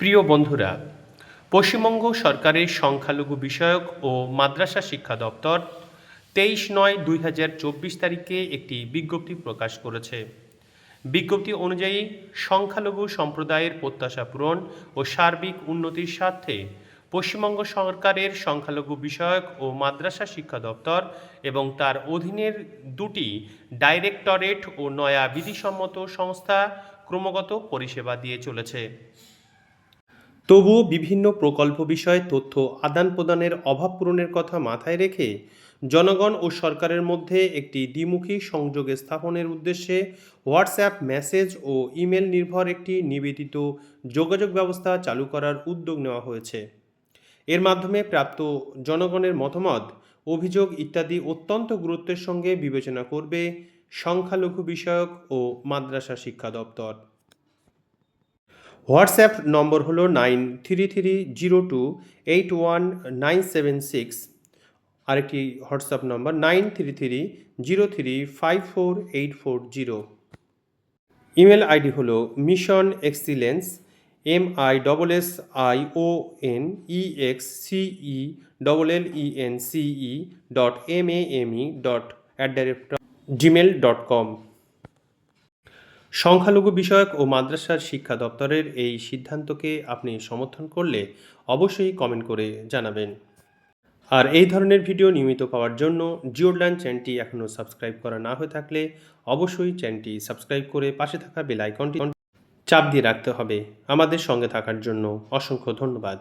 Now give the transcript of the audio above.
প্রিয় বন্ধুরা, পশ্চিমবঙ্গ সরকারের সংখ্যালঘু বিষয়ক ও মাদ্রাসা শিক্ষা দপ্তর তেইশ নয় দুই হাজার চব্বিশ তারিখে একটি বিজ্ঞপ্তি প্রকাশ করেছে। বিজ্ঞপ্তি অনুযায়ী সংখ্যালঘু সম্প্রদায়ের প্রত্যাশা পূরণ ও সার্বিক উন্নতির স্বার্থে পশ্চিমবঙ্গ সরকারের সংখ্যালঘু বিষয়ক ও মাদ্রাসা শিক্ষা দপ্তর এবং তার অধীনের দুটি ডাইরেক্টরেট ও নয়া বিধিসম্মত সংস্থা ক্রমাগত পরিষেবা দিয়ে চলেছে। তবুও বিভিন্ন প্রকল্প বিষয়ে তথ্য আদান প্রদানের অভাব পূরণের কথা মাথায় রেখে জনগণ ও সরকারের মধ্যে একটি দ্বিমুখী সংযোগ স্থাপনের উদ্দেশ্যে হোয়াটসঅ্যাপ মেসেজ ও ইমেল নির্ভর একটি নিবেদিত যোগাযোগ ব্যবস্থা চালু করার উদ্যোগ নেওয়া হয়েছে। এর মাধ্যমে প্রাপ্ত জনগণের মতামত, অভিযোগ ইত্যাদি অত্যন্ত গুরুত্বের সঙ্গে বিবেচনা করবে সংখ্যালঘু বিষয়ক ও মাদ্রাসা শিক্ষা দপ্তর। হোয়াটসঅ্যাপ নম্বর হলো nine three three zero two eight one nine seven six. আরেকটি WhatsApp number nine three three zero three five four eight four zero. Email ID হলো mission excellence, M I double S I O N E x সিই double L E N সিই dot M A M E dot at the rate gmail dot com. সংখ্যালঘু বিষয়ক ও মাদ্রাসার শিক্ষা দপ্তরের এই সিদ্ধান্তকে আপনি সমর্থন করলে অবশ্যই কমেন্ট করে জানাবেন। আর এই ধরনের ভিডিও নিয়মিত পাওয়ার জন্য জিওডলাইন চ্যানেলটি এখনও সাবস্ক্রাইব করা না হয়ে থাকলে অবশ্যই চ্যানেলটি সাবস্ক্রাইব করে পাশে থাকা বেল আইকনটি চাপ দিয়ে রাখতে হবে। আমাদের সঙ্গে থাকার জন্য অসংখ্য ধন্যবাদ।